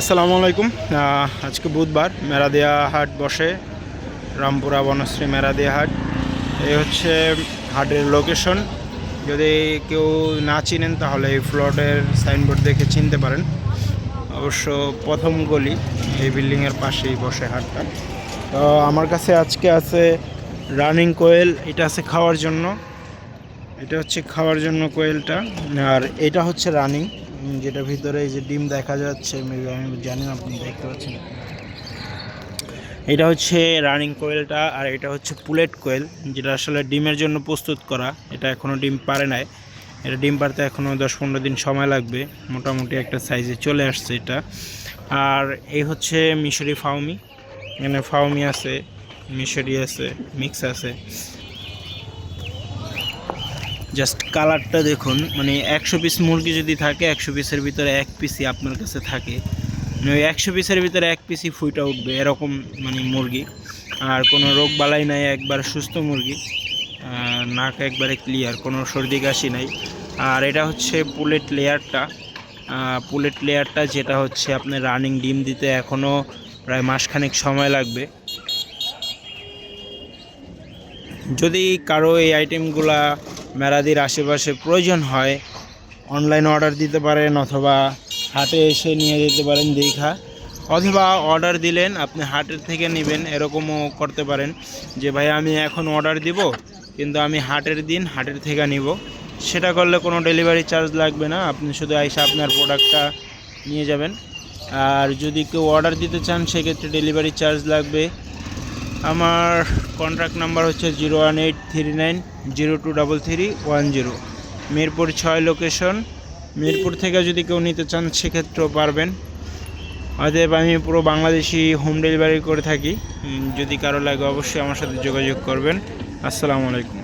আসসালামু আলাইকুম। আজকে বুধবার, মেরাদিয়া হাট বসে, রামপুরা বনশ্রী মেরাদিয়া হাট। এই হচ্ছে হাটের লোকেশন যদি কেউ না চিনেন, তাহলে এই ফ্লটের সাইনবোর্ড দেখে চিনতে পারেন। অবশ্য প্রথম গলি, এই বিল্ডিংয়ের পাশেই বসে হাটটা। তো আমার কাছে আজকে আছে রানিং কোয়েল, এটা আছে খাওয়ার জন্য। এটা হচ্ছে খাওয়ার জন্য কোয়েলটা, আর এটা হচ্ছে রানিং যেটা ভিতরে এই যে ডিম দেখা যাচ্ছে মেবি আমি জানি না, আপনি দেখতে পাচ্ছেন? এটা হচ্ছে রানিং কোয়েলটা আর এটা হচ্ছে পুলেট কোয়েল, যেটা আসলে ডিমের জন্য প্রস্তুত করা। এটা এখনও ডিম পারে নাই। এটা ডিম পারতে এখনও দশ পনেরো দিন সময় লাগবে। মোটামুটি একটা সাইজে চলে আসছে এটা। আর এই হচ্ছে মিশরি ফাউমি এখানে ফাউমি আছে, মিশরি আছে, মিক্স আছে। জাস্ট কালারটা দেখুন মানে একশো পিস মুরগি যদি থাকে, একশো পিসের ভিতরে এক পিসই আপনার কাছে থাকে। মানে ওই একশো পিসের ভিতরে এক পিসই ফুইটা উঠবে, এরকম মানে মুরগি। আর কোনো রোগ বালাই নাই, একবার সুস্থ মুরগি। নাক একবারে ক্লিয়ার কোনো সর্দি কাশি নাই। আর এটা হচ্ছে পুলেট লেয়ারটা পুলেট লেয়ারটা যেটা হচ্ছে আপনার রানিং ডিম দিতে এখনও প্রায় মাসখানেক সময় লাগবে। যদি কারও এই আইটেমগুলা মেরাদির আশেপাশে প্রয়োজন হয় অনলাইন অর্ডার দিতে পারেন অথবা হাটে এসে নিয়ে যেতে পারেন দীঘা, অথবা অর্ডার দিলেন, আপনি হাটের থেকে নেবেন, এরকমও করতে পারেন যে, ভাই, আমি এখন অর্ডার দিব, কিন্তু আমি হাটের দিন হাটের থেকে নিব। সেটা করলে কোনো ডেলিভারি চার্জ লাগবে না, আপনি শুধু এসে আপনার প্রোডাক্টটা নিয়ে যাবেন। আর যদি কেউ অর্ডার দিতে চান, সেক্ষেত্রে ডেলিভারি চার্জ লাগবে। আমার কন্ট্যাক্ট নাম্বার হচ্ছে zero one eight three nine zero two double three one zero Mirpur ছয় লোকেশন মিরপুর থেকে যদি কেউ নিতে চান, সেক্ষেত্রেও পারবেন। অতএব আমি পুরো বাংলাদেশি হোম ডেলিভারি করে থাকি। যদি কারও লাগে অবশ্যই আমার সাথে যোগাযোগ করবেন। আসসালামু আলাইকুম।